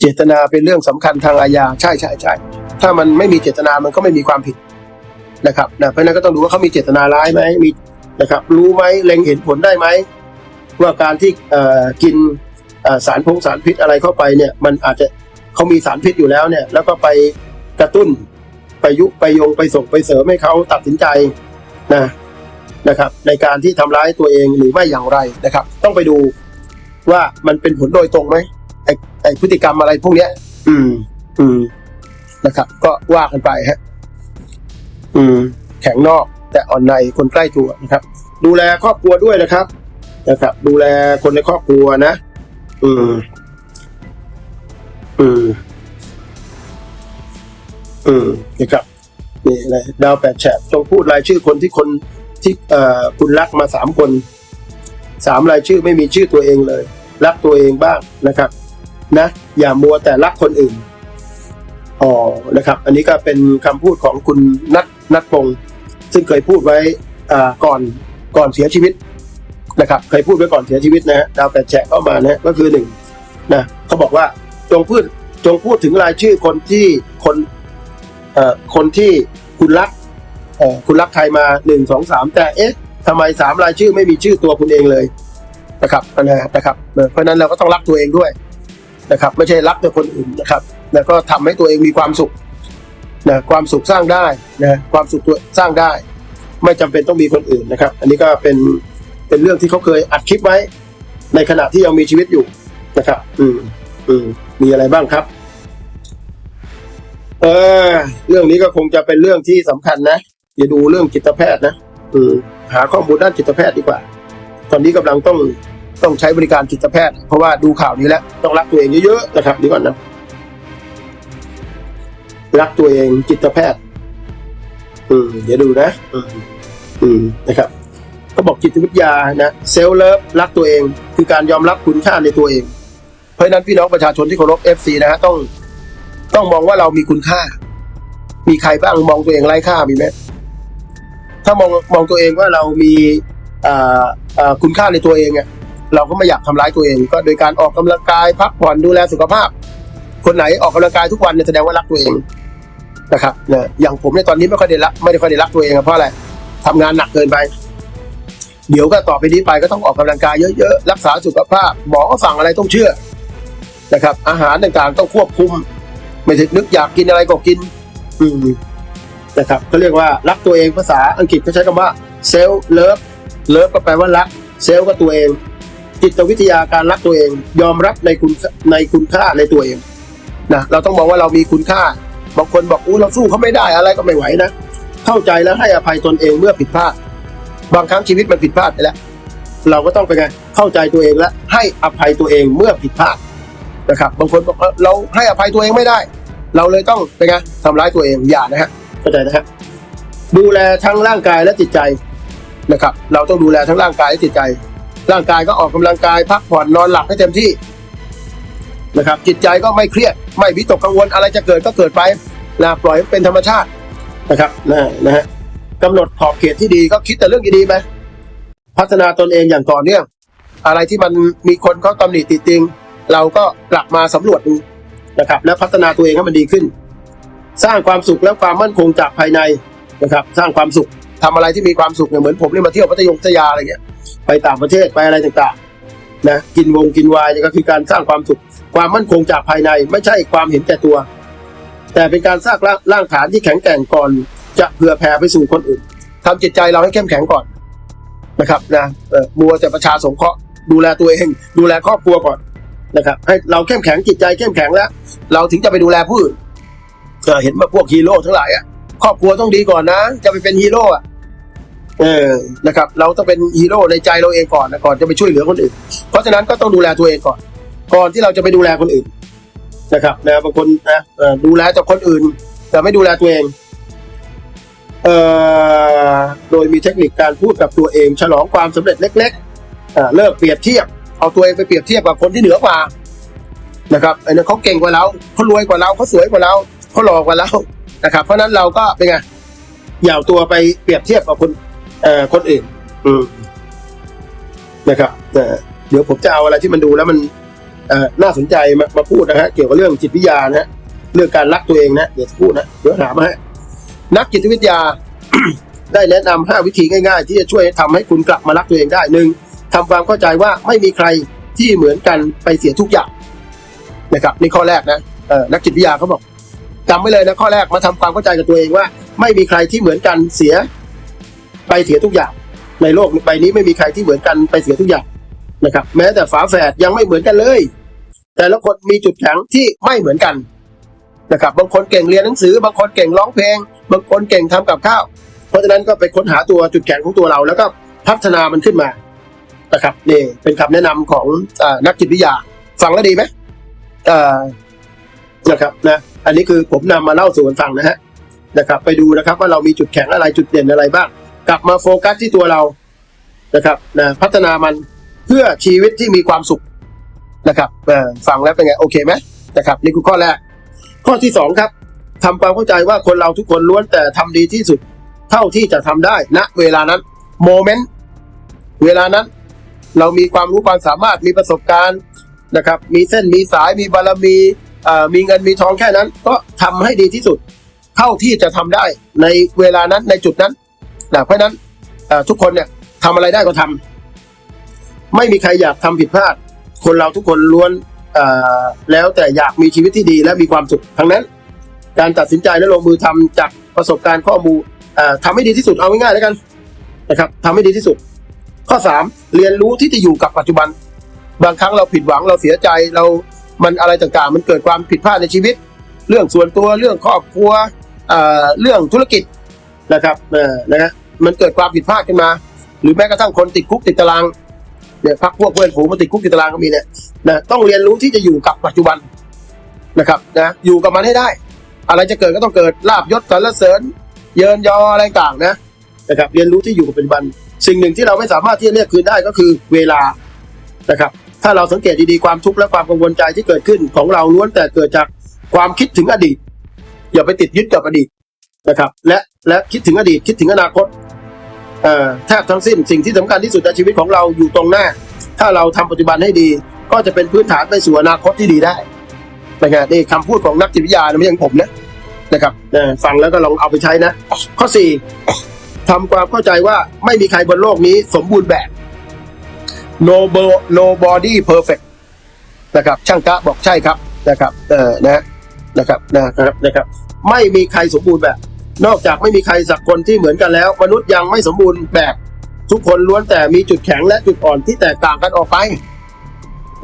เจตนาเป็นเรื่องสำคัญทางอาญาใช่ใช่ใช่ถ้ามันไม่มีเจตนามันก็ไม่มีความผิดนะครับนะเพราะนั้นก็ต้องดูว่าเขามีเจตนาร้ายไหมมีนะครับ รู้ไหมเล็งเห็นผลได้ไหมว่าการที่เอ่อกินสารพงสารพิษอะไรเข้าไปเนี่ย มันอาจจะเขามีสารพิษอยู่แล้วเนี่ย แล้วก็ไปกระตุ้นไปยุไปยงไปส่งไปเสริมให้เขาตัดสินใจนะนะครับ ในการที่ทำร้ายตัวเองหรือไม่อย่างไรนะครับ ต้องไปดูว่ามันเป็นผลโดยตรงไหม ไอไอพฤติกรรมอะไรพวกเนี้ย อืม อืมนะครับ ก็ว่ากันไปฮะ อืม แข็งนอก แต่อ่อนในคนใกล้ตัวนะครับ ดูแลครอบครัวด้วยนะครับ นะครับ ดูแลคนในครอบครัวนะ อืม อืม อืมนะครับนี่อะไรดาวแปดแฉกจงพูดรายชื่อคนที่คนที่เอ่อคุณรักมาสามคนสามรายชื่อไม่มีชื่อตัวเองเลย รักตัวเองบ้างนะครับ นะ อย่ามัวแต่รักคนอื่นอ๋อนะครับ อันนี้ก็เป็นคำพูดของคุณนัทนัทพงศ์ซึ่งเคยพูดไว้อ่าก่อนก่อนเสียชีวิตนะครับ เคยพูดไว้ก่อนเสียชีวิตนะฮะดาวแปดแฉกเข้ามานะก็คือหนึ่งนะเขาบอกว่าจงพูดจงพูดถึงรายชื่อคนที่คนเอ่อคนที่คุณรักเอ่อคุณรักใครมาหนึ่งสองสามแต่เอ๊ะทำไมสามรายชื่อไม่มีชื่อตัวคุณเองเลยนะครับนะนะครับเพราะนั้นเราก็ต้องรักตัวเองด้วย นะครับ ไม่ใช่รักแต่คนอื่นนะครับแล้วก็ทำให้ตัวเองมีความสุขนะความสุขสร้างได้นะความสุขตัวสร้างได้ ไม่จำเป็นต้องมีคนอื่นนะครับ อันนี้ก็เป็นเป็นเรื่องที่เขาเคยอัดคลิปไว้ ในขณะที่ยังมีชีวิตอยู่นะครับ อืมอืมมีอะไรบ้างครับ เออเรื่องนี้ก็คงจะเป็นเรื่องที่สำคัญนะอย่าดูเรื่องจิตแพทย์นะอืมหาข้อมูลด้านจิตแพทย์ดีกว่า ตอนนี้กำลังต้อง ต้องใช้บริการจิตแพทย์ เพราะว่าดูข่าวนี้แล้วต้องรักตัวเองเยอะๆนะครับดียวก่อนนะ รักตัวเองจิตแพทย์ อืมเดี๋ยวดูนะอืมอืมนะครับเขาบอกจิตวิทยานะเซลล์เลิฟรักตัวเอง คือการยอมรับคุณค่าในตัวเอง เพราะนั้นพี่น้องประชาชนที่เคารพเอฟซีนะฮะต้องต้องมองว่าเรามีคุณค่า มีใครบ้างมองตัวเองไร้ค่ามีไหมถ้ามองมองตัวเองว่าเรามีอ่าอ่าคุณค่าในตัวเองอะ เราก็ไม่อยากทำร้ายตัวเอง ก็โดยการออกกำลังกายพักผ่อนดูแลสุขภาพ คนไหนออกกำลังกายทุกวันเนี่ยแสดงว่ารักตัวเองนะครับเนี่ยอย่างผมเนี่ยตอนนี้ไม่ค่อยได้รักไม่ได้ค่อยได้รักตัวเองเพราะอะไรทำงานหนักเกินไป เดี๋ยวก็ต่อไปนี้ไปก็ต้องออกกำลังกายเยอะๆรักษาสุขภาพหมอก็สั่งอะไรต้องเชื่อนะครับ อาหารต่างๆต้องควบคุม ไม่ถึงนึกอยากกินอะไรก็กิน อืมนะครับเขาเรียกว่ารักตัวเองภาษาอังกฤษเขาใช้คำว่าเซลเลิฟเลิฟก็แปลว่ารักเซลก็ตัวเอง จิตวิทยาการรักตัวเอง ยอมรับในคุณในคุณค่าในตัวเองนะเราต้องบอกว่าเรามีคุณค่าบางคนบอกอู้เราสู้เขาไม่ได้อะไรก็ไม่ไหวนะเข้าใจแล้วให้อภัยตนเองเมื่อผิดพลาด บางครั้งชีวิตมันผิดพลาดไปแล้ว เราก็ต้องไปนไงเข้าใจตัวเองและให้อภัยตัวเองเมื่อผิดพลาดนะครับ บางคนบอกเอ้อเราให้อภัยตัวเองไม่ได้ เราเลยต้องเป็นไงทำร้ายตัวเองอย่านะฮะเข้าใจนะฮะดูแลทั้งร่างกายและจิตใจนะครับ เราต้องดูแลทั้งร่างกายและจิตใจ ร่างกายก็ออกกำลังกายพักผ่อนนอนหลับให้เต็มที่นะครับ จิตใจก็ไม่เครียด ไม่วิตกกังวลอะไรจะเกิดก็เกิดไปนะปล่อยเป็นธรรมชาตินะครับนะนะฮะกำหนดขอบเขตที่ดีก็คิดแต่เรื่องดีๆไปพัฒนาตนเองอย่างต่อเนื่องอะไรที่มันมีคนเขาตำหนิติดติง เราก็กลับมาสำรวจดูนะครับ และพัฒนาตัวเองให้มันดีขึ้น สร้างความสุขและความมั่นคงจากภายในนะครับ สร้างความสุข ทำอะไรที่มีความสุขเนี่ยเหมือนผมเนี่ยมาเที่ยวพัทยงพัทยาอะไรเงี้ยไปต่างประเทศไปอะไรต่างๆนะกินวงกินวายเนี่ยก็คือการสร้างความสุข ความมั่นคงจากภายในไม่ใช่ความเห็นแก่ตัว แต่เป็นการสร้างร่างฐานที่แข็งแกร่งก่อนจะเผื่อแผ่ไปสู่คนอื่นทำจิตใจเราให้เข้มแข็งก่อนนะครับนะมัวแต่ประชาสงเคราะห์ดูแลตัวเอง ดูแลครอบครัวก่อนนะครับให้เราเข้มแข็งจิตใจเข้มแข็งแล้ว เราถึงจะไปดูแลผู้อื่นเห็นว่าพวกฮีโร่ทั้งหลายอะครอบครัวต้องดีก่อนนะ จะไปเป็นฮีโร่อะ เออนะครับ เราต้องเป็นฮีโร่ในใจเราเองก่อนนะก่อนจะไปช่วยเหลือคนอื่น เพราะฉะนั้นก็ต้องดูแลตัวเองก่อน ก่อนที่เราจะไปดูแลคนอื่นนะครับนะบางคนนะดูแลแต่คนอื่น แต่ไม่ดูแลตัวเองเอ่อโดยมีเทคนิคการพูดกับตัวเอง ฉลองความสำเร็จเล็กๆเลิกเปรียบเทียบ เอาตัวเองไปเปรียบเทียบกับคนที่เหนือกว่านะครับไอ้นั่นเขาเก่งกว่าเราเขารวยกว่าเราเขาสวยกว่าเราเขาหล่อกว่าเรานะครับ เพราะนั้นเราก็เป็นไงอย่าตัวไปเปรียบเทียบกับคน เอ่อคนอื่น อืมนะครับเอ่อเดี๋ยวผมจะเอาอะไรที่มันดูแล้วมันเอ่อน่าสนใจมามาพูดนะฮะเกี่ยวกับเรื่องจิตวิทยานะฮะเรื่องการรักตัวเองนะเดี๋ยวจะพูดนะเดี๋ยวหามาให้นักจิตวิทยา ได้แนะนำห้าวิธีง่าย ๆ ที่จะช่วยทำให้คุณกลับมารักตัวเองได้หนึ่งทำความเข้าใจว่าไม่มีใครที่เหมือนกันไปเสียทุกอย่างนะครับนี่ข้อแรกนะเอ่อนักจิตวิทยาเขาบอกจำไว้เลยนะข้อแรกมาทำความเข้าใจกับตัวเองว่า ไม่มีใครที่เหมือนกันเสีย ไปเสียทุกอย่าง ในโลกใบนี้ไม่มีใครที่เหมือนกันไปเสียทุกอย่างนะครับ แม้แต่ฝาแฝดยังไม่เหมือนกันเลย แต่ละคนมีจุดแข็งที่ไม่เหมือนกันนะครับ บางคนเก่งเรียนหนังสือบางคนเก่งร้องเพลง บางคนเก่งทำกับข้าว เพราะฉะนั้นก็ไปค้นหาตัวจุดแข็งของตัวเรา แล้วก็พัฒนามันขึ้นมานะครับนี่เป็นคำแนะนำของอนักจิตวิทยาฟังแล้วดีไหมนะครับนะอันนี้คือผมนำมาเล่าสู่กันฟังนะฮะนะครับ ไปดูนะครับว่าเรามีจุดแข็งอะไรจุดเด่นอะไรบ้าง กลับมาโฟกัสที่ตัวเรานะครับนะพัฒนามันเพื่อชีวิตที่มีความสุขนะครับเอ่อฟังแล้วเป็นไงโอเคไหมนะครับนี่คือข้อแรก ข้อที่สองครับทำความเข้าใจว่าคนเราทุกคนล้วนแต่ทำดีที่สุด เท่าที่จะทำได้ณเวลานั้นโมเมนต์เวลานั้น เรามีความรู้ความสามารถมีประสบการณ์นะครับมีเส้นมีสายมีบารมีมีเงินมีทองแค่นั้น ก็ทำให้ดีที่สุด เท่าที่จะทำได้ในเวลานั้นในจุดนั้น นะเพราะนั้นทุกคนเนี่ยทำอะไรได้ก็ทำไม่มีใครอยากทำผิดพลาด คนเราทุกคนล้วนแล้วแต่อยากมีชีวิตที่ดีและมีความสุขทั้งนั้น การตัดสินใจและลงมือทำจากประสบการณ์ข้อมูลเอ่อทำให้ดีที่สุดเอาง่ายๆแล้วกันนะครับทำให้ดีที่สุด ข้อสามเรียนรู้ที่จะอยู่กับปัจจุบัน บางครั้งเราผิดหวังเราเสียใจเรามันอะไรต่างๆ มันเกิดความผิดพลาดในชีวิต เรื่องส่วนตัวเรื่องครอบครัวเรื่องธุรกิจ นะครับเออนะฮะมันเกิดความผิดพลาดขึ้นมา หรือแม้กระทั่งคนติดคุกติดตารางเนี่ยพักพวกเพื่อนฝูงมาติดคุกติดตารางก็มีเนี่ยนะต้องเรียนรู้ที่จะอยู่กับปัจจุบันนะครับนะอยู่กับมันให้ได้ อะไรจะเกิดก็ต้องเกิดลาบยศสรรเสริญ เยินยออะไรต่างนะนะครับ เรียนรู้ที่อยู่กับปัจจุบัน สิ่งหนึ่งที่เราไม่สามารถที่จะเรียกคืนได้ก็คือเวลานะครับ ถ้าเราสังเกตดีๆความทุกข์และความกังวลใจที่เกิดขึ้นของเราล้วนแต่เกิดจากความคิดถึงอดีต อย่าไปติดยึดกับอดีต นะครับ และและคิดถึงอดีตคิดถึงอนาคตแทบทั้งสิ้นสิ่งที่สำคัญที่สุดในชีวิตของเราอยู่ตรงหน้า ถ้าเราทำปัจจุบันให้ดี ก็จะเป็นพื้นฐานไปสู่อนาคตที่ดีได้เป็นไงนี่คำพูดของนักจิตวิทยานะไม่ใช่ของผมนะนะครับฟังแล้วก็ลองเอาไปใช้นะ ข้อสี่ทำความเข้าใจว่าไม่มีใครบนโลกนี้สมบูรณ์แบบ no bo- nobody perfect นะครับช่างกะบอกใช่ครับนะครับเออนะนะครับนะครับนะครับ ไม่มีใครสมบูรณ์แบบ นอกจากไม่มีใครสักคนที่เหมือนกันแล้ว มนุษย์ยังไม่สมบูรณ์แบบทุกคนล้วนแต่มีจุดแข็งและจุดอ่อนที่แตกต่างกันออกไป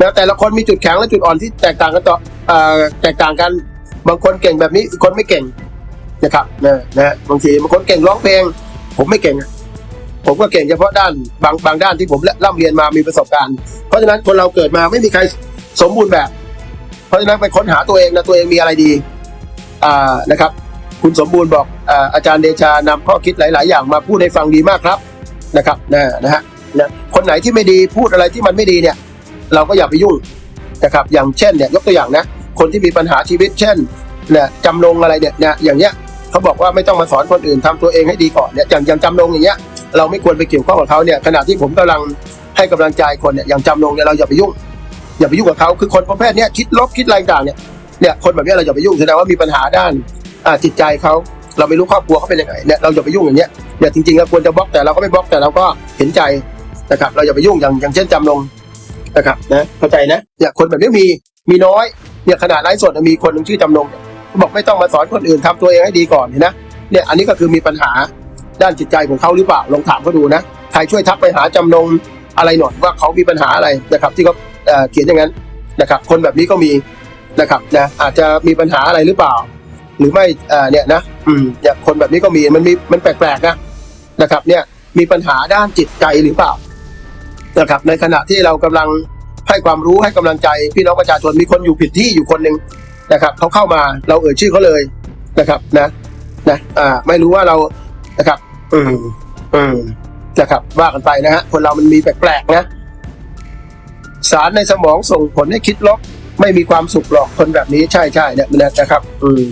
นะแต่ละคนมีจุดแข็งและจุดอ่อนที่แตกต่างกันต่ออ่อแตกต่างกันบางคนเก่งแบบนี้คนไม่เก่งนะครับนะนะบางทีบางคนเก่งร้องเพลง ผมไม่เก่ง ผมก็เก่งเฉพาะด้านบางบางด้านที่ผมร่ำเรียนมามีประสบการณ์ เพราะฉะนั้นคนเราเกิดมาไม่มีใครสมบูรณ์แบบ เพราะฉะนั้นไปค้นหาตัวเองนะตัวเองมีอะไรดีอ่านะครับ คุณสมบูรณ์บอกอาจารย์เดชานำข้อคิดหลาย ๆ อย่างมาพูดให้ฟังดีมากครับนะครับนะนะฮะนะคนไหนที่ไม่ดีพูดอะไรที่มันไม่ดีเนี่ย เราก็อย่าไปยุ่งนะครับ อย่างเช่นเนี่ยยกตัวอย่างนะ คนที่มีปัญหาชีวิต เช่นเนี่ยจำลงอะไรเนี่ยเนี่ยอย่างเนี้ยเขาบอกว่าไม่ต้องมาสอนคนอื่นทำตัวเองให้ดีก่อนเนี่ยอย่างอย่างจำลงอย่างเงี้ยเราไม่ควรไปเกี่ยวข้องกับเขาเนี่ยขณะที่ผมกำลังให้กำลังใจคนเนี่ยอย่างจำลงเนี่ยเราอย่าไปยุ่ง อย่าไปยุ่งกับเขาคือคนประเภทเนี้ยคิดลบคิดอะไรต่างเนี่ยเนี่ยคนแบบเนี้ยเราอย่าไปยุ่งแสดงว่ามีปัญหาด้านจิตใจเขา เราไม่รู้ครอบครัวเขาเป็นยังไงเนี่ยเราอย่าไปยุ่งอย่างเงี้ยเนี่ยจริงๆเราควรจะบล็อกแต่เราก็ไม่บล็อกแต่เราก็เห็นใจนะครับ เราอย่าไปยุ่งอย่างอย่างเช่นจำลงนะครับนะเข้าใจนะเนี่ยคนแบบนี้มีมีน้อยเนี่ยขนาดไลฟ์สดมีคนหนึ่งชื่อจำลงเนี่ยบอกไม่ต้องมาสอนคนอื่นทำตัวเองให้ดีก่อนเห็นนะเนี่ยอันนี้ก็คือมีปัญหาด้านจิตใจของเขาหรือเปล่าลองถามเขาดูนะใครช่วยทักไปหาจำนงอะไรหน่อยว่าเขามีปัญหาอะไรนะครับ ที่เขาเอ่อเขียนอย่างนั้นนะครับ คนแบบนี้ก็มีนะครับนะอาจจะมีปัญหาอะไรหรือเปล่า หรือไม่เอ่อเนี่ยนะอืมเนี่ยคนแบบนี้ก็มีมันมีมันแปลกๆนะนะครับ เนี่ยมีปัญหาด้านจิตใจหรือเปล่านะครับ ในขณะที่เรากำลังให้ความรู้ให้กำลังใจ พี่น้องประชาชนมีคนอยู่ผิดที่อยู่คนหนึ่งนะครับเขาเข้ามาเราเอ่ยชื่อเขาเลยนะครับนะนะอ่าไม่รู้ว่าเรานะครับ อืมอืมนะครับว่ากันไปนะฮะคนเรามันมีแปลกๆนะสารในสมองส่งผลให้คิดลบไม่มีความสุขหรอกคนแบบนี้ใช่ใช่เนี่ยนะครับ อืม